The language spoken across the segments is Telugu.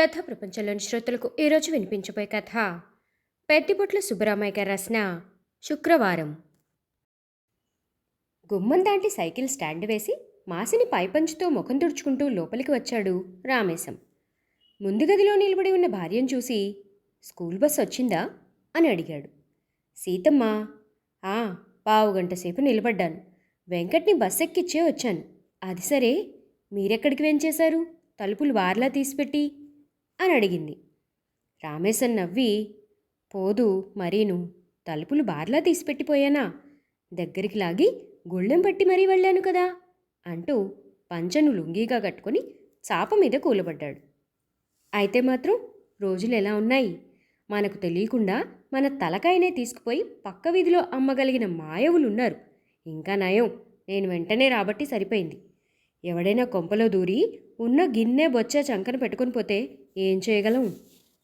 కథ ప్రపంచంలోని శ్రోతలకు ఈరోజు వినిపించబోయే కథ. పెద్దిబొట్ల సుబ్బరామయ్య గారు రాసిన శుక్రవారం. గుమ్మం దాటి సైకిల్ స్టాండ్ వేసి మాసిని పైపంచుతో ముఖం తుడుచుకుంటూ లోపలికి వచ్చాడు రామేశం. ముందు గదిలో నిలబడి ఉన్న భార్యను చూసి స్కూల్ బస్ వచ్చిందా? అని అడిగాడు. సీతమ్మ ఆ పావు గంట సేపు నిలబడ్డాను. వెంకట్ని బస్ ఎక్కిచ్చే వచ్చాను. అది సరే మీరెక్కడికి వెంచేశారు? తలుపులు వార్లా తీసిపెట్టి అని అడిగింది. రామేశన్ నవ్వి పోదు మరీను తలుపులు బార్లా తీసిపెట్టిపోయానా దగ్గరికి లాగి గుళ్ళెం పట్టి మరీ వెళ్ళాను కదా అంటూ పంచను లుంగీగా కట్టుకొని చాప మీద కూలబడ్డాడు. అయితే మాత్రం రోజులు ఎలా ఉన్నాయి? మనకు తెలియకుండా మన తలకాయనే తీసుకుపోయి పక్క వీధిలో అమ్మగలిగిన మాయవులున్నారు. ఇంకా నయం నేను వెంటనే రాబట్టి సరిపోయింది. ఎవడైనా కొంపలో దూరి ఉన్న గిన్నె బొచ్చ చంకన పెట్టుకొని పోతే ఏం చేయగలం?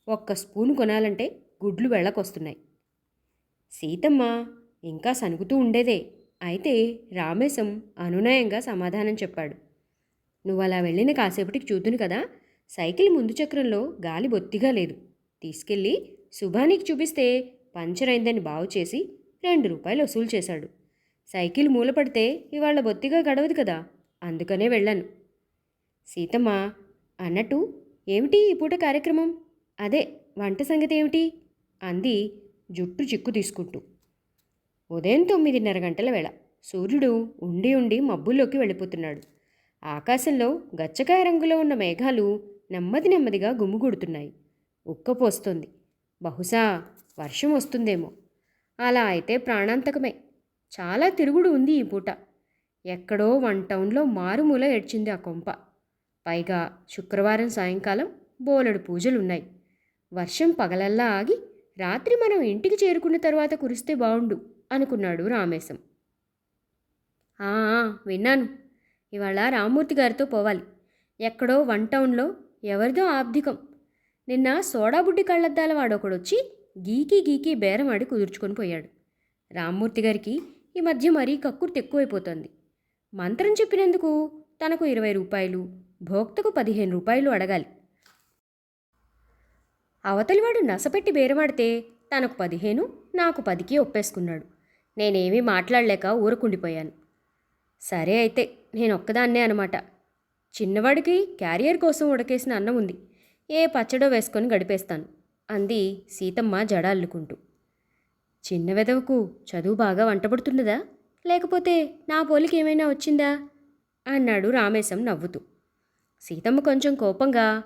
ఒక్క స్పూన్ కొనాలంటే గుడ్లు వెళ్ళకొస్తున్నాయి. సీతమ్మ ఇంకా సనుగుతూ ఉండేదే. అయితే రామేశం అనునయంగా సమాధానం చెప్పాడు. నువ్వు అలా వెళ్ళిన కాసేపటికి చూద్దును కదా. సైకిల్ ముందు చక్రంలో గాలి బొత్తిగా లేదు. తీసుకెళ్ళి శుభానికి చూపిస్తే పంచర్ అయిందని బాగు చేసి రెండు రూపాయలు వసూలు చేశాడు. సైకిల్ మూలపడితే ఇవాళ బొత్తిగా గడవదు కదా. అందుకనే వెళ్ళాను. సీతమ్మ అన్నట్టు ఏమిటి ఈ పూట కార్యక్రమం? అదే వంట సంగతి ఏమిటి? అంది జుట్టు చిక్కు తీసుకుంటూ. ఉదయం తొమ్మిదిన్నర గంటల వేళ సూర్యుడు ఉండి ఉండి మబ్బుల్లోకి వెళ్ళిపోతున్నాడు. ఆకాశంలో గచ్చకాయ రంగులో ఉన్న మేఘాలు నెమ్మది నెమ్మదిగా గుమ్ముగుడుతున్నాయి ఉక్కపోస్తుంది బహుశా వర్షం వస్తుందేమో. అలా అయితే ప్రాణాంతకమే. చాలా తిరుగుడు ఉంది ఈ పూట. ఎక్కడో వన్ టౌన్లో మారుమూల ఏడ్చింది ఆ కొంప. పైగా శుక్రవారం సాయంకాలం బోలెడు పూజలున్నాయి. వర్షం పగలల్లా ఆగి రాత్రి మనం ఇంటికి చేరుకున్న తర్వాత కురిస్తే బావుండు అనుకున్నాడు రామేశం. "ఆ, విన్నాను. ఇవాళ రామ్మూర్తి గారితో పోవాలి. ఎక్కడో వన్ టౌన్లో ఎవరిదో ఆబ్దికం. నిన్న సోడాబుడ్డి కళ్ళద్దాల వాడొకడొచ్చి గీకి గీకి బేరమాడి కుదుర్చుకొని పోయాడు. రామ్మూర్తి గారికి ఈ మధ్య మరీ కక్కుర్తి ఎక్కువైపోతుంది. మంత్రం చెప్పినందుకు తనకు ఇరవై రూపాయలు భోక్తకు పదిహేను రూపాయలు అడగాలి. అవతలివాడు నసపెట్టి బేరమాడితే తనకు పదిహేను నాకు పదికి ఒప్పేసుకున్నాడు. నేనేమీ మాట్లాడలేక ఊరకుండిపోయాను. సరే అయితే నేను ఒక్కదాన్నే అనమాట. చిన్నవాడికి క్యారియర్ కోసం ఉడకేసిన అన్నం ఉంది. ఏ పచ్చడో వేసుకొని గడిపేస్తాను అంది సీతమ్మ జడ అల్లుకుంటూ చిన్న వెదవకు చదువు బాగా వంటపడుతున్నదా లేకపోతే నా పోలికి ఏమైనా వచ్చిందా? అన్నాడు రామేశం నవ్వుతూ. సీతమ్మ కొంచెం కోపంగా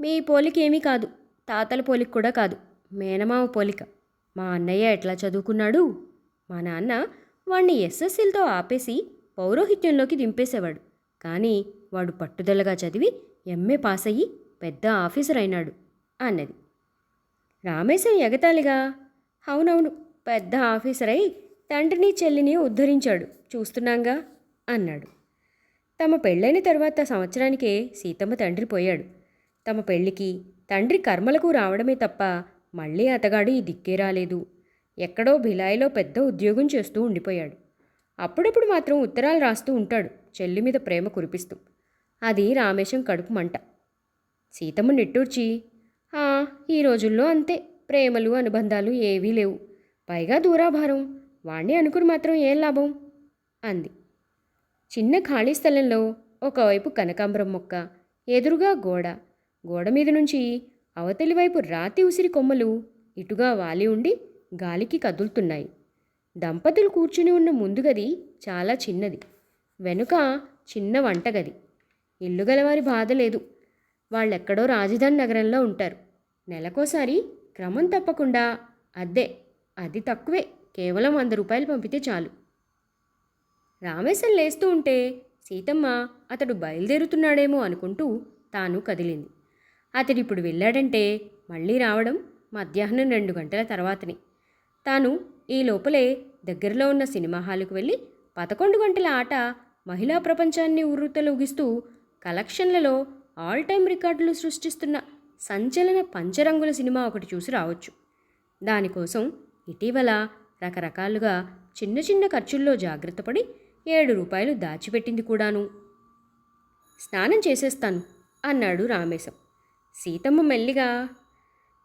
మీ పోలిక ఏమీ కాదు తాతల పోలిక కూడా కాదు మేనమామ పోలిక. మా అన్నయ్య ఎట్లా చదువుకున్నాడు? మా నాన్న వాణ్ణి ఎస్ఎస్సీలతో ఆపేసి పౌరోహిత్యంలోకి దింపేసేవాడు. కానీ వాడు పట్టుదలగా చదివి ఎంఏ పాస్ అయ్యి పెద్ద ఆఫీసర్ అయినాడు అన్నది. రామేశం ఎగతాళిగా. అవునవును పెద్ద ఆఫీసర్ అయి తండ్రిని చెల్లిని ఉద్ధరించాడు చూస్తున్నాంగా అన్నాడు. తమ పెళ్ళైన తర్వాత సంవత్సరానికే సీతమ్మ తండ్రి పోయాడు. తమ పెళ్ళికి తండ్రి కర్మలకు రావడమే తప్ప మళ్ళీ అతగాడు ఈ దిక్కే రాలేదు. ఎక్కడో భిలాయిలో పెద్ద ఉద్యోగం చేస్తూ ఉండిపోయాడు. అప్పుడప్పుడు మాత్రం ఉత్తరాలు రాస్తూ ఉంటాడు చెల్లి మీద ప్రేమ కురిపిస్తూ. అది రామేశం కడుపు మంట. సీతమ్మ నిట్టూర్చి "ఆ, ఈ రోజుల్లో అంతే. ప్రేమలు అనుబంధాలు ఏవీ లేవు. పైగా దూరాభారం. వాణ్ణి అనుకుని మాత్రం ఏం లాభం? అంది. చిన్న ఖాళీ స్థలంలో ఒకవైపు కనకాంబరం మొక్క ఎదురుగా గోడ. గోడ మీద నుంచి అవతలి వైపు రాతి ఉసిరి కొమ్మలు ఇటుగా వాలి ఉండి గాలికి కదులుతున్నాయి. దంపతులు కూర్చుని ఉన్న ముందు గది చాలా చిన్నది. వెనుక చిన్న వంటగది. ఇల్లు గలవారి బాధ లేదు. వాళ్ళెక్కడో రాజధాని నగరంలో ఉంటారు. నెలకోసారి క్రమం తప్పకుండా అద్దె. అది తక్కువే. కేవలం వంద రూపాయలు పంపితే చాలు. రామేశం లేస్తూ ఉంటే సీతమ్మ అతడు బయలుదేరుతున్నాడేమో అనుకుంటూ తాను కదిలింది. అతడిప్పుడు వెళ్ళాడంటే మళ్ళీ రావడం మధ్యాహ్నం రెండు గంటల తర్వాతనే. తాను ఈ లోపలే దగ్గరలో ఉన్న సినిమా హాలుకు వెళ్ళి పదకొండు గంటల ఆట మహిళా ప్రపంచాన్ని ఉర్రుతలూగిస్తూ కలెక్షన్లలో ఆల్ టైమ్ రికార్డులు సృష్టిస్తున్న సంచలన పంచరంగుల సినిమా ఒకటి చూసి రావచ్చు. దానికోసం ఇటీవల రకరకాలుగా చిన్న చిన్న ఖర్చుల్లో జాగ్రత్తపడి ఏడు రూపాయలు దాచిపెట్టింది కూడాను. స్నానం చేసేస్తాను అన్నాడు రామేశం. సీతమ్మ మెల్లిగా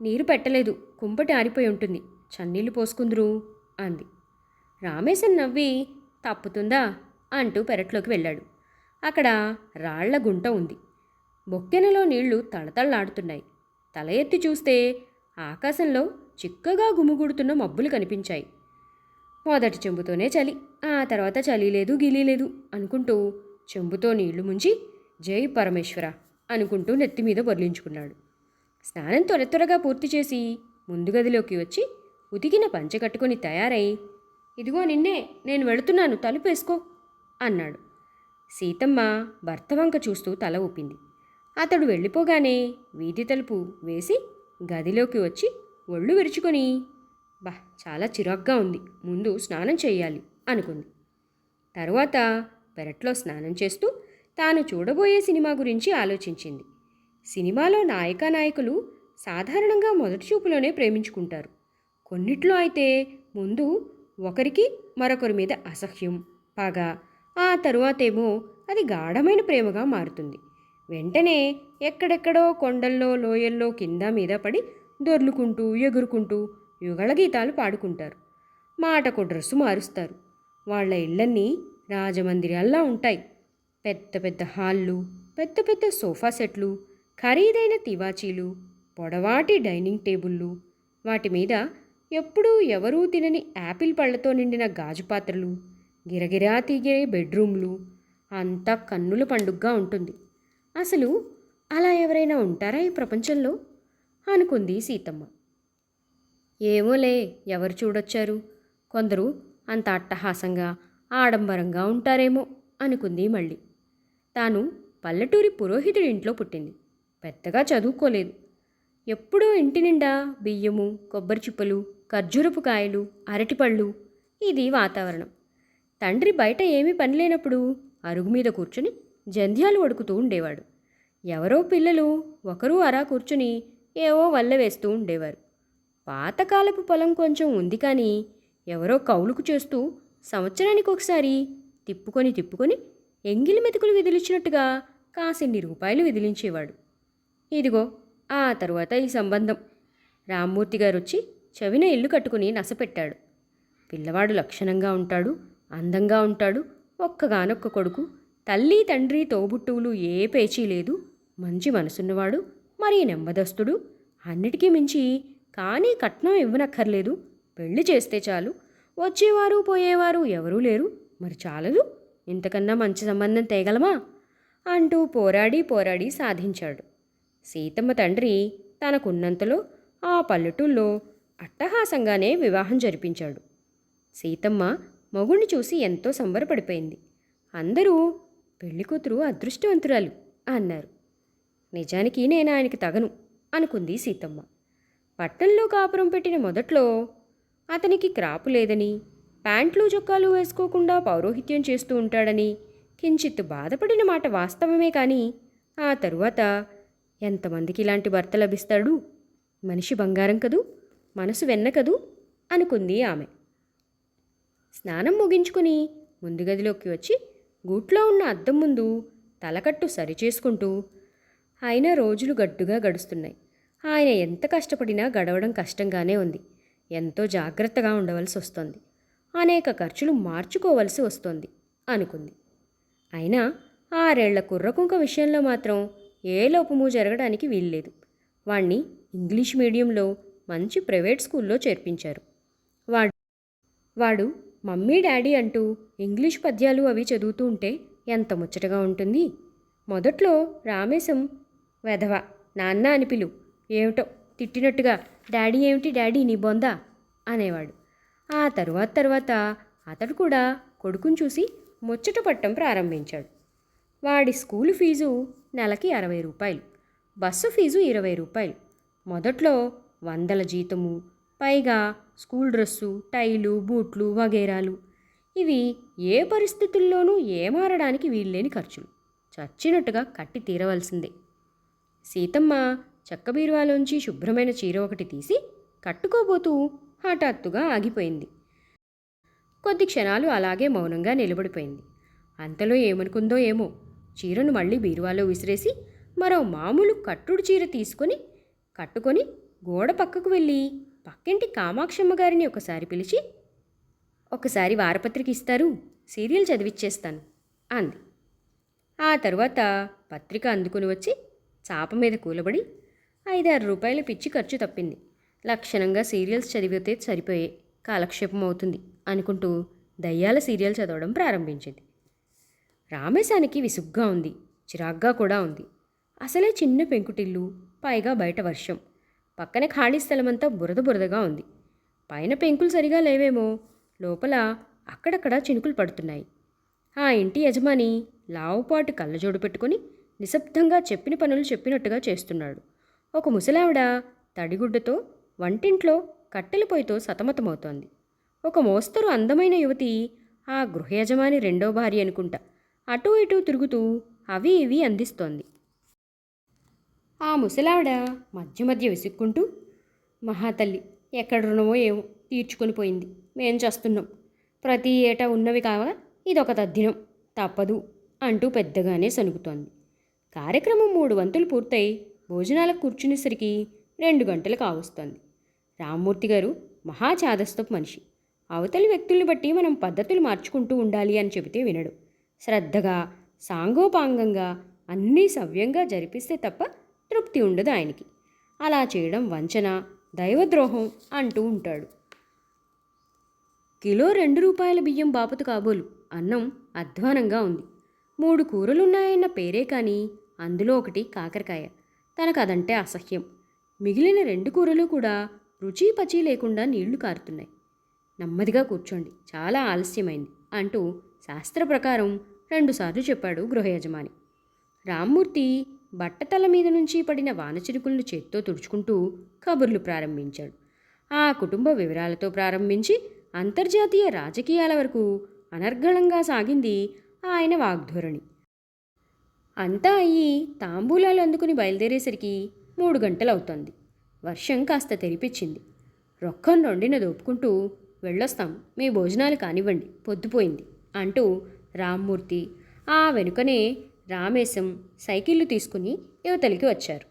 నీరు పెట్టలేదు కుంపటి ఆరిపోయి ఉంటుంది చన్నీళ్ళు పోసుకుందురు అంది. రామేశం నవ్వి తప్పుతుందా? అంటూ పెరట్లోకి వెళ్ళాడు. అక్కడ రాళ్ళ గుంట ఉంది. బొక్కెనలో నీళ్ళు తళతళలాడుతున్నాయి. తల ఎత్తి చూస్తే ఆకాశంలో చిక్కగా గుమిగూడుతున్న మబ్బులు కనిపించాయి. మొదటి చెంబుతోనే చలి. ఆ తర్వాత చలి లేదు గిలి లేదు అనుకుంటూ చెంబుతో నీళ్ళు ముంచి జై పరమేశ్వర అనుకుంటూ నెత్తి మీద బొర్లించుకున్నాడు. స్నానం త్వర త్వరగా పూర్తి చేసి ముందు గదిలోకి వచ్చి ఉతికిన పంచె కట్టుకొని తయారై ఇదిగో నిన్నే నేను వెళుతున్నాను తలుపేసుకో అన్నాడు. సీతమ్మ భర్త వంక చూస్తూ తల ఊపింది. అతడు వెళ్ళిపోగానే వీధి తలుపు వేసి గదిలోకి వచ్చి ఒళ్ళు విరుచుకొని బా చాలా చిరాగ్గా ఉంది. ముందు స్నానం చేయాలి అనుకుంది. తరువాత పెరట్లో స్నానం చేస్తూ తాను చూడబోయే సినిమా గురించి ఆలోచించింది. సినిమాలో నాయక నాయకులు సాధారణంగా మొదటి చూపులోనే ప్రేమించుకుంటారు. కొన్నిట్లో అయితే ముందు ఒకరికి మరొకరి మీద అసహ్యం పగ ఆ తరువాతేమో అది గాఢమైన ప్రేమగా మారుతుంది. వెంటనే ఎక్కడెక్కడో కొండల్లో లోయల్లో కింద మీద పడి దొర్లుకుంటూ ఎగురుకుంటూ యుగళ గీతాలు పాడుకుంటారు. మాటకు డ్రెస్సు మారుస్తారు. వాళ్ళ ఇళ్ళన్నీ రాజమందిరాల్లా ఉంటాయి. పెద్ద పెద్ద హాళ్ళు పెద్ద పెద్ద సోఫా సెట్లు ఖరీదైన తివాచీలు పొడవాటి డైనింగ్ టేబుళ్ళు. వాటి మీద ఎప్పుడూ ఎవరూ తినని యాపిల్ పళ్ళతో నిండిన గాజు పాత్రలు గిరగిరా తీగే బెడ్రూమ్లు. అంతా కన్నుల పండుగగా ఉంటుంది. అసలు అలా ఎవరైనా ఉంటారా ఈ ప్రపంచంలో? అనుకుంది సీతమ్మ. ఏమోలే ఎవరు చూడొచ్చారు? కొందరు అంత అట్టహాసంగా ఆడంబరంగా ఉంటారేమో అనుకుంది మళ్ళీ. తాను పల్లెటూరి పురోహితుడి ఇంట్లో పుట్టింది. పెద్దగా చదువుకోలేదు. ఎప్పుడూ ఇంటి నిండా బియ్యము కొబ్బరి చిప్పలు ఖర్జూరపు కాయలు అరటిపళ్ళు ఇది వాతావరణం. తండ్రి బయట ఏమీ పని లేనప్పుడు అరుగు మీద కూర్చుని జంధ్యాలు వడుకుతూ ఉండేవాడు. ఎవరో పిల్లలు ఒకరు అరా కూర్చుని ఏవో వల్ల వేస్తూ ఉండేవారు. పాతకాలపు పొలం కొంచెం ఉంది కానీ ఎవరో కౌలుకు చేస్తూ సంవత్సరానికి ఒకసారి తిప్పుకొని తిప్పుకొని ఎంగిలి మెతుకులు విదిలించినట్టుగా కాసిన్ని రూపాయలు విదిలించేవాడు. ఇదిగో ఆ తరువాత ఈ సంబంధం. రామ్మూర్తి గారు వచ్చి చవిన ఇల్లు కట్టుకుని నసపెట్టాడు. పిల్లవాడు లక్షణంగా ఉంటాడు అందంగా ఉంటాడు ఒక్కగానొక్క కొడుకు తల్లి తండ్రి తోబుట్టువులు ఏ పేచీ లేదు మంచి మనసున్నవాడు మరీ నెమ్మదస్తుడు అన్నిటికీ మించి కానీ కట్నం ఇవ్వనక్కర్లేదు. పెళ్ళి చేస్తే చాలు. వచ్చేవారు పోయేవారు ఎవరూ లేరు. మరి చాలదు? ఇంతకన్నా మంచి సంబంధం తేగలమా? అంటూ పోరాడి పోరాడి సాధించాడు. సీతమ్మ తండ్రి తనకున్నంతలో ఆ పల్లెటూళ్ళలో అట్టహాసంగానే వివాహం జరిపించాడు. సీతమ్మ మగుణ్ణి చూసి ఎంతో సంబరపడిపోయింది. అందరూ పెళ్ళికూతురు అదృష్టవంతురాలు అన్నారు. నిజానికి నేను ఆయనకి తగను అనుకుంది సీతమ్మ. పట్టణంలో కాపురం పెట్టిన మొదట్లో అతనికి క్రాపు లేదని ప్యాంట్లు చొక్కాలు వేసుకోకుండా పౌరోహిత్యం చేస్తూ ఉంటాడని కించిత్ బాధపడిన మాట వాస్తవమే కానీ ఆ తరువాత ఎంతమందికి ఇలాంటి భర్త లభిస్తాడు? మనిషి బంగారం కదూ? మనసు వెన్న కదూ? అనుకుంది ఆమె. స్నానం ముగించుకుని ముందు గదిలోకి వచ్చి గూట్లో ఉన్న అద్దం ముందు తలకట్టు సరిచేసుకుంటూ అయినా రోజులు గడ్డుగా గడుస్తున్నాయి. ఆయన ఎంత కష్టపడినా గడవడం కష్టంగానే ఉంది. ఎంతో జాగ్రత్తగా ఉండవలసి వస్తోంది. అనేక ఖర్చులు మార్చుకోవలసి వస్తోంది అనుకుంది. అయినా ఆరేళ్ళ కుర్రకుంక విషయంలో మాత్రం ఏ లోపము జరగడానికి వీల్లేదు. వాణ్ణి ఇంగ్లీష్ మీడియంలో మంచి ప్రైవేట్ స్కూల్లో చేర్పించారు. వాడు వాడు మమ్మీ డాడీ అంటూ ఇంగ్లీష్ పద్యాలు అవి చదువుతూ ఉంటే ఎంత ముచ్చటగా ఉంటుంది. మొదట్లో రామేశం వెధవ నాన్న అని పిలు ఏమిటో తిట్టినట్టుగా డాడీ ఏమిటి? డాడీ నీ బొందా అనేవాడు. ఆ తరువాత తర్వాత అతడు కూడా కొడుకుని చూసి ముచ్చట పట్టం ప్రారంభించాడు. వాడి స్కూలు ఫీజు నెలకి అరవై రూపాయలు బస్సు ఫీజు ఇరవై రూపాయలు. మొదట్లో వందల జీతము పైగా స్కూల్ డ్రెస్సు టైలు బూట్లు వగేరాలు. ఇవి ఏ పరిస్థితుల్లోనూ ఏమారడానికి వీల్లేని ఖర్చులు. చచ్చినట్టుగా కట్టి తీరవలసిందే. సీతమ్మ చెక్క బీరువాలోంచి శుభ్రమైన చీర ఒకటి తీసి కట్టుకోబోతూ హఠాత్తుగా ఆగిపోయింది. కొద్ది క్షణాలు అలాగే మౌనంగా నిలబడిపోయింది. అంతలో ఏమనుకుందో ఏమో చీరను మళ్ళీ బీరువాలో విసిరేసి మరో మామూలు కట్టుడు చీర తీసుకొని కట్టుకొని గోడ పక్కకు వెళ్ళి పక్కింటి కామాక్షమ్మ గారిని ఒకసారి పిలిచి ఒకసారి వారపత్రిక ఇస్తారు సీరియల్ చదివిచ్చేస్తాను అంది. ఆ తర్వాత పత్రిక అందుకుని వచ్చి చాప మీద కూలబడి ఐదారు రూపాయలు పిచ్చి ఖర్చు తప్పింది. లక్షణంగా సీరియల్స్ చదివితే సరిపోయే కాలక్షేపం అవుతుంది అనుకుంటూ దయ్యాల సీరియల్ చదవడం ప్రారంభించింది. రామేశానికి విసుగ్గా ఉంది చిరాగ్గా కూడా ఉంది. అసలే చిన్న పెంకుటిల్లు పైగా బయట వర్షం. పక్కన ఖాళీ స్థలమంతా బురద బురదగా ఉంది. పైన పెంకులు సరిగా లేవేమో లోపల అక్కడక్కడ చినుకులు పడుతున్నాయి. ఆ ఇంటి యజమాని లావుపాటు కళ్ళజోడు పెట్టుకుని నిశ్శబ్దంగా చెప్పిన పనులు చెప్పినట్టుగా చేస్తున్నాడు. ఒక ముసలావిడ తడిగుడ్డతో వంటింట్లో కట్టెల పొయ్యితో సతమతమవుతోంది. ఒక మోస్తరు అందమైన యువతి ఆ గృహయజమాని రెండో భార్య అనుకుంటా అటూ ఇటూ తిరుగుతూ అవి ఇవి అందిస్తోంది. ఆ ముసలావిడ మధ్య మధ్య విసుక్కుంటూ మహాతల్లి ఎక్కడ రుణమో ఏమో తీర్చుకొని పోయింది. మేం చేస్తున్నాం. ప్రతి ఏటా ఉన్నవి కావా? ఇదొక తద్దినం. తప్పదు అంటూ పెద్దగానే సనుగుతోంది కార్యక్రమం మూడు వంతులు పూర్తయి భోజనాలకు కూర్చునేసరికి రెండు గంటలు కావస్తోంది. రామ్మూర్తి గారు మహాచాదస్తపు మనిషి. అవతలి వ్యక్తుల్ని బట్టి మనం పద్ధతులు మార్చుకుంటూ ఉండాలి అని చెబితే వినడు. శ్రద్ధగా సాంగోపాంగంగా అన్నీ సవ్యంగా జరిపిస్తే తప్ప తృప్తి ఉండదు ఆయనకి. అలా చేయడం వంచన దైవద్రోహం అంటూ ఉంటాడు. కిలో రెండు రూపాయల బియ్యం బాపతు కాబోలు అన్నం అధ్వానంగా ఉంది. మూడు కూరలున్నాయన్న పేరే కానీ అందులో ఒకటి కాకరకాయ. తనకు అదంటే అసహ్యం. మిగిలిన రెండు కూరలు కూడా రుచి పచి లేకుండా నీళ్ళు కారుతున్నాయి. నెమ్మదిగా కూర్చోండి. చాలా ఆలస్యమైంది అంటూ శాస్త్ర ప్రకారం రెండుసార్లు చెప్పాడు గృహయజమాని రామ్మూర్తి బట్టతల మీద నుంచి పడిన వానచిరుకులను చేత్తో తుడుచుకుంటూ కబుర్లు ప్రారంభించాడు. ఆ కుటుంబ వివరాలతో ప్రారంభించి అంతర్జాతీయ రాజకీయాల వరకు అనర్గళంగా సాగింది ఆయన వాగ్ధోరణి. అంతా అయ్యి తాంబూలాలు అందుకుని బయలుదేరేసరికి మూడు గంటలవుతోంది. వర్షం కాస్త తెరిపించింది. రొక్కం రెండిన దోపుకుంటూ వెళ్ళొస్తాం మీ భోజనాలు కానివ్వండి పొద్దుపోయింది అంటూ రామ్మూర్తి ఆ వెనుకనే రామేశం సైకిళ్ళు తీసుకుని యువతలికి వచ్చారు.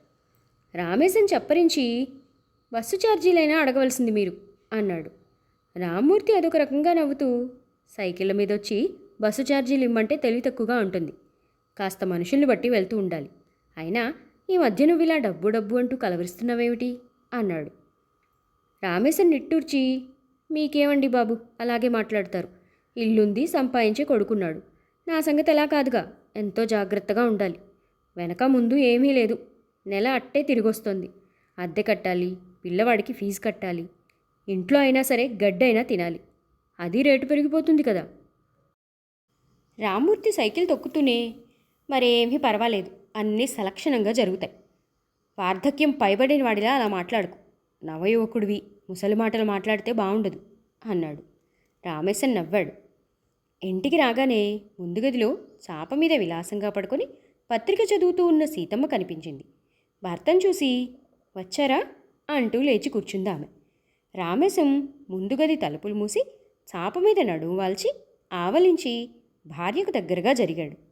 రామేశం చప్పరించి బస్సు ఛార్జీలైనా అడగవలసింది మీరు అన్నాడు. రామ్మూర్తి అదొక రకంగా నవ్వుతూ సైకిళ్ళ మీద వచ్చి బస్సు ఛార్జీలు ఇమ్మంటే తెలివి తక్కువగా ఉంటుంది. కాస్త మనుషుల్ని బట్టి వెళ్తూ ఉండాలి. అయినా ఈ మధ్య నువ్వు ఇలా డబ్బు డబ్బు అంటూ కలవరిస్తున్నావేమిటి? అన్నాడు. రామేశ్వర్ నిట్టూర్చి మీకేమండి బాబు? అలాగే మాట్లాడతారు. ఇల్లుంది సంపాదించి కొడుకున్నాడు. నా సంగతి ఎలా కాదుగా ఎంతో జాగ్రత్తగా ఉండాలి. వెనక ముందు ఏమీ లేదు. నెల అట్టే తిరిగొస్తోంది. అద్దె కట్టాలి పిల్లవాడికి ఫీజు కట్టాలి. ఇంట్లో అయినా సరే గడ్డైనా తినాలి. అది రేటు పెరిగిపోతుంది కదా. రామ్మూర్తి సైకిల్ తొక్కుతూనే మరేమీ పర్వాలేదు. అన్నీ సలక్షణంగా జరుగుతాయి. వార్ధక్యం పైబడిన వాడిలా అలా మాట్లాడుకు. నవయువకుడివి ముసలి మాటలు మాట్లాడితే బాగుండదు అన్నాడు. రామేశన్ నవ్వాడు. ఇంటికి రాగానే ముందు గదిలో చాప మీద విలాసంగా పడుకొని పత్రిక చదువుతూ ఉన్న సీతమ్మ కనిపించింది. భర్తను చూసి వచ్చారా? అంటూ లేచి కూర్చుంది ఆమె రామేశం ముందు గది తలుపులు మూసి చాప మీద నడుము వాల్చి ఆవలించి భార్యకు దగ్గరగా జరిగాడు.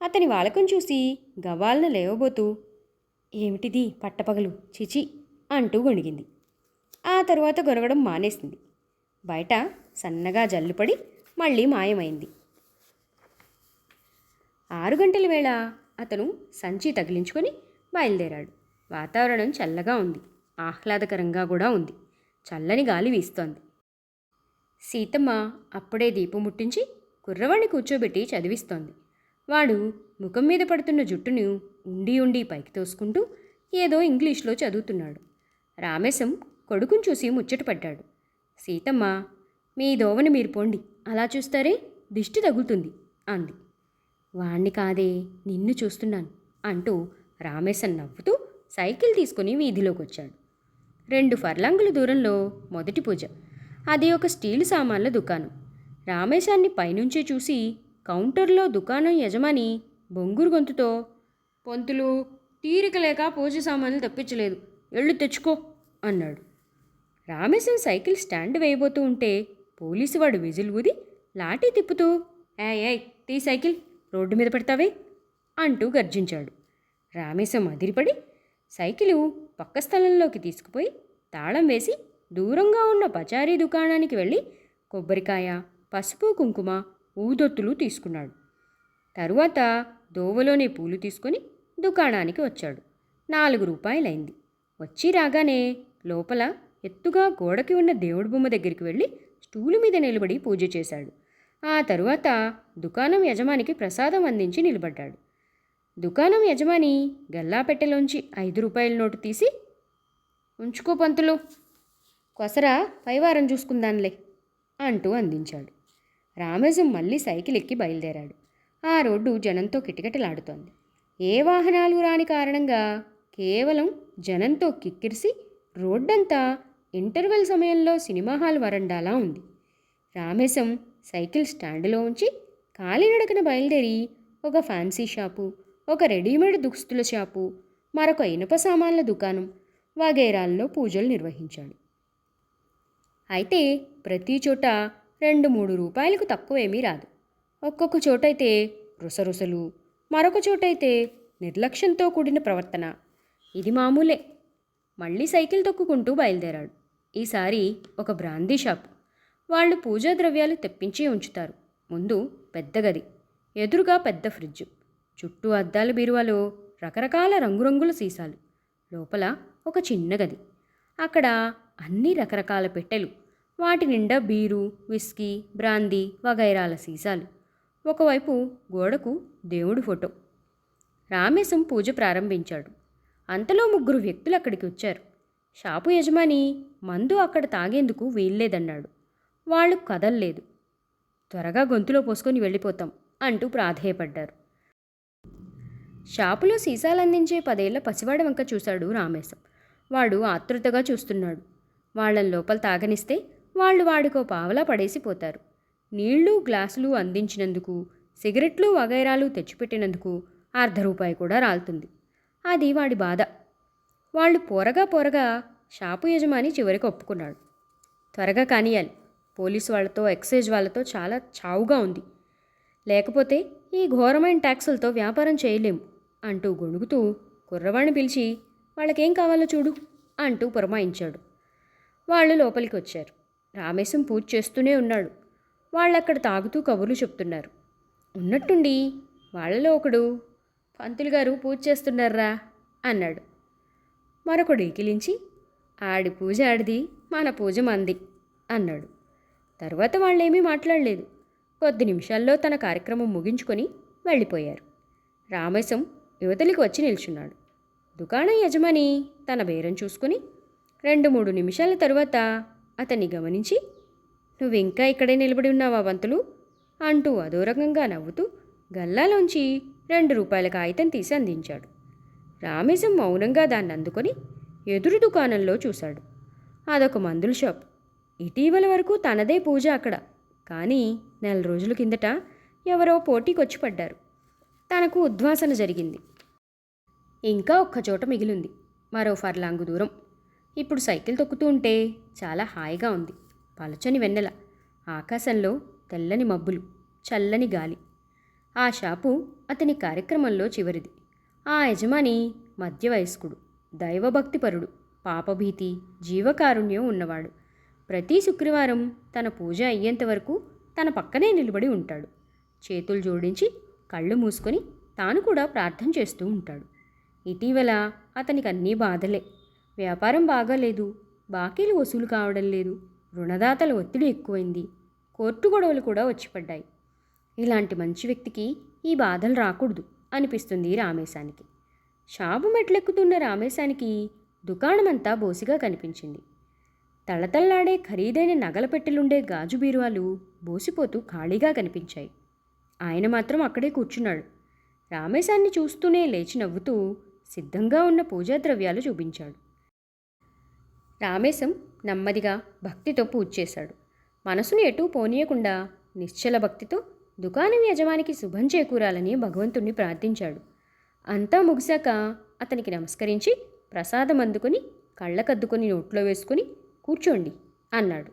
అతని వాలకం చూసి గవాలన లేవబోతూ ఏమిటిది పట్టపగలు? చిచి! అంటూ గొణిగింది. ఆ తరువాత గొనగడం మానేసింది. బయట సన్నగా జల్లుపడి మళ్ళీ మాయమైంది. ఆరు గంటల వేళ అతను సంచి తగిలించుకొని బయలుదేరాడు. వాతావరణం చల్లగా ఉంది. ఆహ్లాదకరంగా కూడా ఉంది. చల్లని గాలి వీస్తోంది. సీతమ్మ అప్పుడే దీపం ముట్టించి కుర్రవాణ్ణి కూర్చోబెట్టి చదివిస్తోంది. వాడు ముఖం మీద పడుతున్న జుట్టును ఉండి ఉండి పైకి తోసుకుంటూ ఏదో ఇంగ్లీష్లో చదువుతున్నాడు. రామేశం కొడుకుని చూసి ముచ్చటపడ్డాడు సీతమ్మ మీ దోవని మీరు పోండి. అలా చూస్తారే దిష్టి తగులుతుంది అంది. వాణ్ణి కాదే నిన్ను చూస్తున్నాను అంటూ రామేశం నవ్వుతూ సైకిల్ తీసుకుని వీధిలోకి వచ్చాడు రెండు ఫర్లాంగుల దూరంలో మొదటి పూజ. అది ఒక స్టీలు సామాన్ల దుకాణం. రామేశాన్ని పైనుంచే చూసి కౌంటర్లో దుకాణం యజమాని బొంగురు గొంతుతో పొంతులు తీరిక లేక పూజ సామాన్లు తప్పించలేదు. ఎళ్ళు తెచ్చుకో అన్నాడు. రామేశం సైకిల్ స్టాండ్ వేయబోతూ ఉంటే పోలీసు వాడు విజిల్ ఊది లాఠీ తిప్పుతూ ఏ ఏయ్ తీ సైకిల్ రోడ్డు మీద పెడతావే అంటూ గర్జించాడు. రామేశం అదిరిపడి సైకిలు పక్క స్థలంలోకి తీసుకుపోయి తాళం వేసి దూరంగా ఉన్న పచారీ దుకాణానికి వెళ్ళి కొబ్బరికాయ పసుపు కుంకుమ ఊదొత్తులు తీసుకున్నాడు. తరువాత దోవలోనే పూలు తీసుకొని దుకాణానికి వచ్చాడు. నాలుగు రూపాయలైంది. వచ్చి రాగానే లోపల ఎత్తుగా గోడకి ఉన్న దేవుడి బొమ్మ దగ్గరికి వెళ్ళి స్టూలు మీద నిలబడి పూజ చేశాడు. ఆ తరువాత దుకాణం యజమానికి ప్రసాదం అందించి నిలబడ్డాడు. దుకాణం యజమాని గల్లాపెట్టెలోంచి ఐదు రూపాయల నోటు తీసి ఉంచుకో పంతులు కొసరా పైవారం చూసుకుందాన్లే అంటూ అందించాడు. రామేశం మళ్ళీ సైకిల్ ఎక్కి బయలుదేరాడు. ఆ రోడ్డు జనంతో కిటకిటలాడుతోంది. ఏ వాహనాలు రాని కారణంగా కేవలం జనంతో కిక్కిరిసి రోడ్డంతా ఇంటర్వెల్ సమయంలో సినిమా హాల్ వరండాలా ఉంది. రామేశం సైకిల్ స్టాండ్లో ఉంచి కాలినడకన బయలుదేరి ఒక ఫ్యాన్సీ షాపు ఒక రెడీమేడ్ దుస్తుల షాపు మరొక ఇనుప సామాన్ల దుకాణం వగైరాల్లో పూజలు నిర్వహించాడు. అయితే ప్రతి చోట రెండు మూడు రూపాయలకు తక్కువేమీ రాదు. ఒక్కొక్క చోటైతే రుసరుసలు మరొక చోటైతే నిర్లక్ష్యంతో కూడిన ప్రవర్తన. ఇది మామూలే. మళ్ళీ సైకిల్ తొక్కుకుంటూ బయలుదేరాడు. ఈసారి ఒక బ్రాందీ షాప్. వాళ్ళు పూజా ద్రవ్యాలు తెప్పించి ఉంచుతారు. ముందు పెద్ద గది ఎదురుగా పెద్ద ఫ్రిడ్జ్. చుట్టూ అద్దాల బీరువాలో రకరకాల రంగురంగుల సీసాలు. లోపల ఒక చిన్న గది. అక్కడ అన్ని రకరకాల పెట్టెలు వాటి నిండా బీరు విస్కీ బ్రాందీ వగైరాల సీసాలు. ఒకవైపు గోడకు దేవుడి ఫోటో. రామేశం పూజ ప్రారంభించాడు. అంతలో ముగ్గురు వ్యక్తులు అక్కడికి వచ్చారు. షాపు యజమాని మందు అక్కడ తాగేందుకు వీల్లేదన్నాడు. వాళ్ళు కదల్లేదు. త్వరగా గొంతులో పోసుకొని వెళ్ళిపోతాం అంటూ ప్రాధేయపడ్డారు. షాపులో సీసాలందించే పదేళ్ళ పసివాడ వంక చూశాడు రామేశం. వాడు ఆతృతగా చూస్తున్నాడు. వాళ్ళని లోపల తాగనిస్తే వాళ్ళు వాడికో పావలా పడేసిపోతారు. నీళ్ళు గ్లాసులు అందించినందుకు సిగరెట్లు వగైరాలు తెచ్చిపెట్టినందుకు అర్ధ రూపాయి కూడా రాలుతుంది. అది వాడి బాధ. వాళ్ళు పోరగా పోరగా షాపు యజమాని చివరికి ఒప్పుకున్నాడు. త్వరగా కానియాలి పోలీసు వాళ్ళతో ఎక్సైజ్ వాళ్ళతో చాలా చావుగా ఉంది. లేకపోతే ఈ ఘోరమైన ట్యాక్సులతో వ్యాపారం చేయలేము అంటూ గొణుగుతూ కుర్రవాణ్ణి పిలిచి వాళ్ళకేం కావాలో చూడు అంటూ పురమాయించాడు. వాళ్ళు లోపలికి వచ్చారు రామేశం పూజ చేస్తూనే ఉన్నాడు. వాళ్ళక్కడ తాగుతూ కబుర్లు చెప్తున్నారు. ఉన్నట్టుండి వాళ్ళలో ఒకడు పంతులు గారు పూజ చేస్తున్నారా? అన్నాడు. మరొకడు ఎకిలించి ఆడి పూజ ఆడిది మన పూజ మంది అన్నాడు. తర్వాత వాళ్ళేమీ మాట్లాడలేదు. కొద్ది నిమిషాల్లో తన కార్యక్రమం ముగించుకొని వెళ్ళిపోయారు. రామేశం యువతలికి వచ్చి నిల్చున్నాడు. దుకాణం యజమాని తన బేరం చూసుకుని రెండు మూడు నిమిషాల తర్వాత అతన్ని గమనించి నువ్వు ఇంకా ఇక్కడే నిలబడి ఉన్నావా వంతులు? అంటూ అదోరకంగా నవ్వుతూ గల్లాలోంచి రెండు రూపాయల కాగితం తీసి అందించాడు. రామేశం మౌనంగా దాన్ని అందుకొని ఎదురు దుకాణంలో చూశాడు. అదొక మందుల షాప్. ఇటీవల వరకు తనదే పూజ అక్కడ. కానీ నెల రోజుల కిందట ఎవరో పోటీకొచ్చి పడ్డారు. తనకు ఉద్వాసన జరిగింది. ఇంకా ఒక్క చోట మిగిలింది. మరో ఫర్లాంగు దూరం. ఇప్పుడు సైకిల్ తొక్కుతూ ఉంటే చాలా హాయిగా ఉంది. పలచని వెన్నెల ఆకాశంలో తెల్లని మబ్బులు చల్లని గాలి. ఆ షాపు అతని కార్యక్రమంలో చివరిది. ఆ యజమాని మధ్య వయస్కుడు దైవభక్తిపరుడు పాపభీతి జీవకారుణ్యం ఉన్నవాడు. ప్రతి శుక్రవారం తన పూజ అయ్యేంత వరకు తన పక్కనే నిలబడి ఉంటాడు. చేతులు జోడించి కళ్ళు మూసుకొని తాను కూడా ప్రార్థన చేస్తూ ఉంటాడు. ఇటీవల అతనికి అన్నీ బాధలే. వ్యాపారం బాగాలేదు. బాకీలు వసూలు కావడం లేదు. రుణదాతల ఒత్తిడి ఎక్కువైంది. కోర్టు గొడవలు కూడా వచ్చిపడ్డాయి. ఇలాంటి మంచి వ్యక్తికి ఈ బాధలు రాకూడదు అనిపిస్తుంది రామేశానికి. షాపు మెట్లెక్కుతున్న రామేశానికి దుకాణమంతా బోసిగా కనిపించింది. తళతళ్ళాడే ఖరీదైన నగల పెట్టెలుండే గాజు బీరువాలు బోసిపోతూ ఖాళీగా కనిపించాయి. ఆయన మాత్రం అక్కడే కూర్చున్నాడు. రామేశాన్ని చూస్తూనే లేచి నవ్వుతూ సిద్ధంగా ఉన్న పూజా ద్రవ్యాలు చూపించాడు. రామేశం నెమ్మదిగా భక్తితో పూజ చేశాడు. మనసును ఎటూ పోనీయకుండా నిశ్చల భక్తితో దుకాణం యజమానికి శుభం చేకూరాలని భగవంతుణ్ణి ప్రార్థించాడు. అంతా ముగిశాక అతనికి నమస్కరించి ప్రసాదం అందుకుని కళ్ళకద్దుకొని నోట్లో వేసుకుని కూర్చోండి అన్నాడు.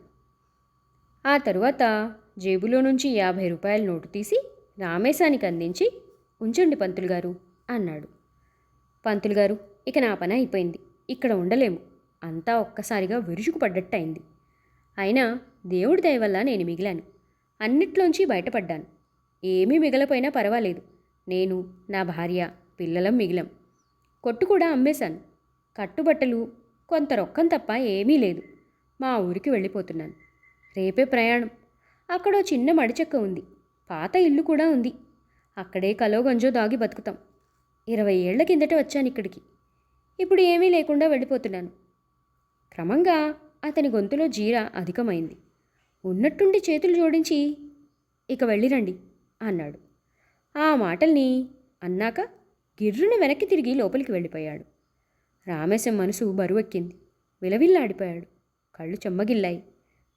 ఆ తరువాత జేబులో నుంచి యాభై రూపాయల నోటు తీసి రామేశానికి అందించి ఉంచండి పంతులు గారు అన్నాడు. పంతులు గారు ఇక నా పని అయిపోయింది. ఇక్కడ ఉండలేము. అంతా ఒక్కసారిగా విరుచుకు అయింది అయినా దేవుడి దయ వల్ల నేను మిగిలాను. అన్నిట్లోంచి బయటపడ్డాను. ఏమీ మిగలపోయినా పర్వాలేదు. నేను నా భార్య పిల్లలం మిగిలాం. కొట్టు కూడా అమ్మేశాను. కట్టుబట్టలు కొంత రొక్కం తప్ప ఏమీ లేదు. మా ఊరికి వెళ్ళిపోతున్నాను. రేపే ప్రయాణం. అక్కడో చిన్న మడిచెక్క ఉంది. పాత ఇల్లు కూడా ఉంది. అక్కడే కలో గంజో దాగి బతుకుతాం. ఇరవై ఏళ్ళ కిందట వచ్చాను ఇక్కడికి. ఇప్పుడు ఏమీ లేకుండా వెళ్ళిపోతున్నాను. క్రమంగా అతని గొంతులో జీర అధికమైంది. ఉన్నట్టుండి చేతులు జోడించి ఇక వెళ్ళిరండి అన్నాడు. ఆ మాటల్ని అన్నాక గిర్రును వెనక్కి తిరిగి లోపలికి వెళ్ళిపోయాడు. రామేశం మనసు బరువెక్కింది. విలవిల్లాడిపోయాడు. కళ్ళు చెమ్మగిల్లాయి.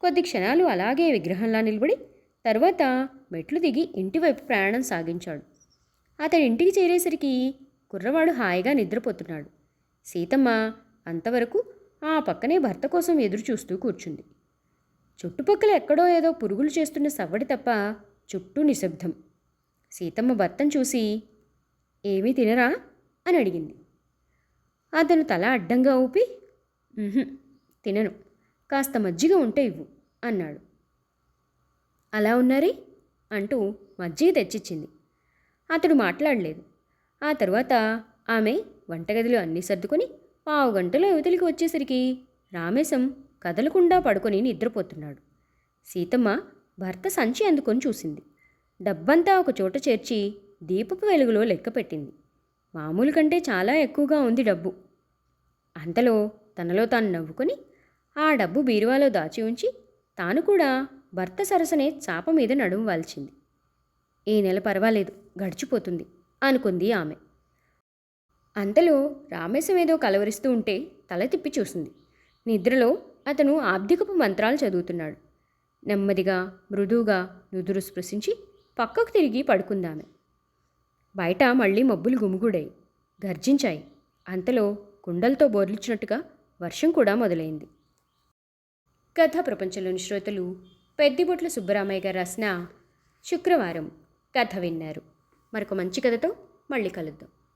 కొద్ది క్షణాలు అలాగే విగ్రహంలా నిలబడి తర్వాత మెట్లు దిగి ఇంటివైపు ప్రయాణం సాగించాడు. అతడి ఇంటికి చేరేసరికి కుర్రవాడు హాయిగా నిద్రపోతున్నాడు. సీతమ్మ అంతవరకు ఆ పక్కనే భర్త కోసం ఎదురు చూస్తూ కూర్చుంది. చుట్టుపక్కల ఎక్కడో ఏదో పురుగులు చేస్తున్న సవ్వడి తప్ప చుట్టూ నిశ్శబ్దం. సీతమ్మ భర్తను చూసి ఏమీ తినరా? అని అడిగింది. అతను తల అడ్డంగా ఊపి తినను. కాస్త మజ్జిగ ఉంటే ఇవ్వు అన్నాడు. అలా ఉన్నారే? అంటూ మజ్జిగ తెచ్చిచ్చింది. అతడు మాట్లాడలేదు. ఆ తర్వాత ఆమె వంటగదిలో అన్నీ సర్దుకొని పావు గంటలో యువతలికి వచ్చేసరికి రామేశం కదలకుండా పడుకొని నిద్రపోతున్నాడు. సీతమ్మ భర్త సంచి అందుకొని చూసింది. డబ్బంతా ఒక చోట చేర్చి దీపపు వెలుగులో లెక్కపెట్టింది మామూలు కంటే చాలా ఎక్కువగా ఉంది డబ్బు. అంతలో తనలో తాను నవ్వుకొని ఆ డబ్బు బీరువాలో దాచి ఉంచి తాను కూడా భర్త సరసనే చాప మీద నడుము వాల్చింది. ఈ నెల పర్వాలేదు గడిచిపోతుంది అనుకుంది ఆమె. అంతలో రామేశం ఏదో కలవరిస్తూ ఉంటే తల తిప్పి చూసింది. నిద్రలో అతను ఆబ్దికపు మంత్రాలు చదువుతున్నాడు. నెమ్మదిగా మృదువుగా నుదురు స్పృశించి పక్కకు తిరిగి పడుకుందామె. బయట మళ్ళీ మబ్బులు గుమిగూడాయి. గర్జించాయి. అంతలో కుండలతో బోర్లిచ్చినట్టుగా వర్షం కూడా మొదలైంది. కథా ప్రపంచంలోని శ్రోతలు పెద్దిబొట్ల సుబ్బరామయ్య గారు రాసిన శుక్రవారం కథ విన్నారు. మరొక మంచి కథతో మళ్ళీ కలుద్దాం.